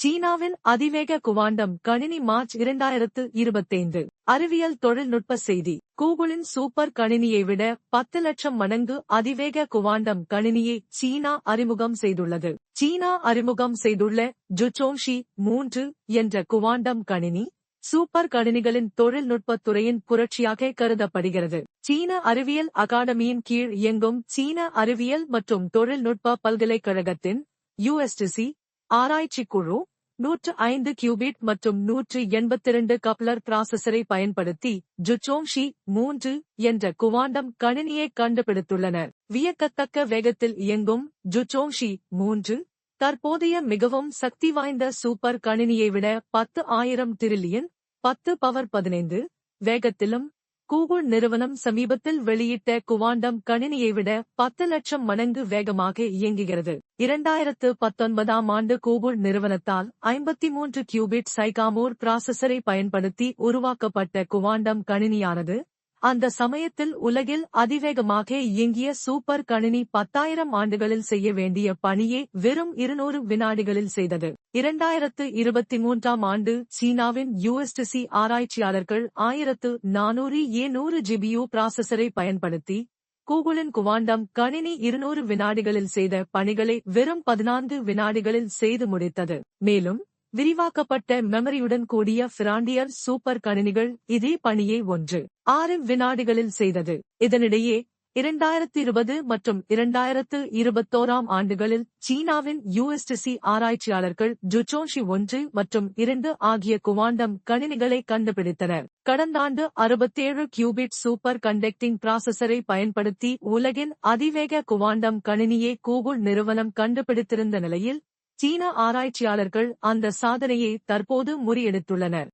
சீனாவின் அதிவேக குவாண்டம் கணினி மார்ச் இரண்டாயிரத்து இருபத்தைந்து. அறிவியல் தொழில்நுட்ப செய்தி. கூகுளின் சூப்பர் கணினியை விட பத்து லட்சம் மடங்கு அதிவேக குவாண்டம் கணினியை சீனா அறிமுகம் செய்துள்ளது. சீனா அறிமுகம் செய்துள்ள ஜுச்சோங்ஷி மூன்று என்ற குவாண்டம் கணினி சூப்பர் கணினிகளின் தொழில்நுட்பத் துறையின் புரட்சியாக கருதப்படுகிறது. சீன அறிவியல் அகாடமியின் கீழ் இயங்கும் சீன அறிவியல் மற்றும் தொழில்நுட்ப பல்கலைக்கழகத்தின் யுஎஸ்டிசி ஆராய்ச்சி குழு நூற்று ஐந்து கியூபிட் மற்றும் நூற்று எண்பத்திரண்டு கப்ளர் பிராசஸரை பயன்படுத்தி ஜுச்சோங்ஷி மூன்று என்ற குவாண்டம் கணினியை கண்டுபிடித்துள்ளனர். வியக்கத்தக்க வேகத்தில் இயங்கும் ஜுச்சோங்ஷி மூன்று தற்போதைய மிகவும் சக்தி வாய்ந்த சூப்பர் கணினியை விட பத்து ஆயிரம் டிரில்லியன் பத்து பவர் பதினைந்து வேகத்திலும் கூகுள் நிறுவனம் சமீபத்தில் வெளியிட்ட குவாண்டம் கணினியை விட பத்து லட்சம் மடங்கு வேகமாக இயங்குகிறது. இரண்டாயிரத்து பத்தொன்பதாம் ஆண்டு கூகுள் நிறுவனத்தால் ஐம்பத்தி மூன்று கியூபிட் சைகாமோர் பிராசஸரை பயன்படுத்தி உருவாக்கப்பட்ட குவாண்டம் கணினியானது அந்த சமயத்தில் உலகில் அதிவேகமாக இயங்கிய சூப்பர் கணினி பத்தாயிரம் ஆண்டுகளில் செய்ய வேண்டிய பணியை வெறும் இருநூறு வினாடிகளில் செய்தது. இரண்டாயிரத்து இருபத்தி மூன்றாம் ஆண்டு சீனாவின் யுஎஸ்டிசி ஆராய்ச்சியாளர்கள் ஆயிரத்து நானூறு ஏ நூறு ஜிபியு ப்ராசஸரை பயன்படுத்தி கூகுளின் குவாண்டம் கணினி இருநூறு வினாடிகளில் செய்த பணிகளை வெறும் பதினான்கு வினாடிகளில் செய்து முடித்தது. மேலும் விரிவாக்கப்பட்ட மெமரியுடன் கூடிய பிராண்டியர் சூப்பர் கணினிகள் இதே பணியை ஒன்று ஆறு வினாடிகளில் செய்தது. இதனிடையே இரண்டாயிரத்து இருபது மற்றும் இரண்டாயிரத்து இருபத்தோராம் ஆண்டுகளில் சீனாவின் யுஎஸ்டிசி ஆராய்ச்சியாளர்கள் ஜுச்சோஷி ஒன்று மற்றும் இரண்டு ஆகிய குவாண்டம் கணினிகளை கண்டுபிடித்தனர். கடந்த ஆண்டு அறுபத்தேழு கியூபிட் சூப்பர் கண்டக்டிங் ப்ராசஸரை பயன்படுத்தி உலகின் அதிவேக குவாண்டம் கணினியை கூகுள் நிறுவனம் கண்டுபிடித்திருந்த நிலையில் சீன ஆராய்ச்சியாளர்கள் அந்த சாதனையை தற்போது முறியடித்துள்ளனர்.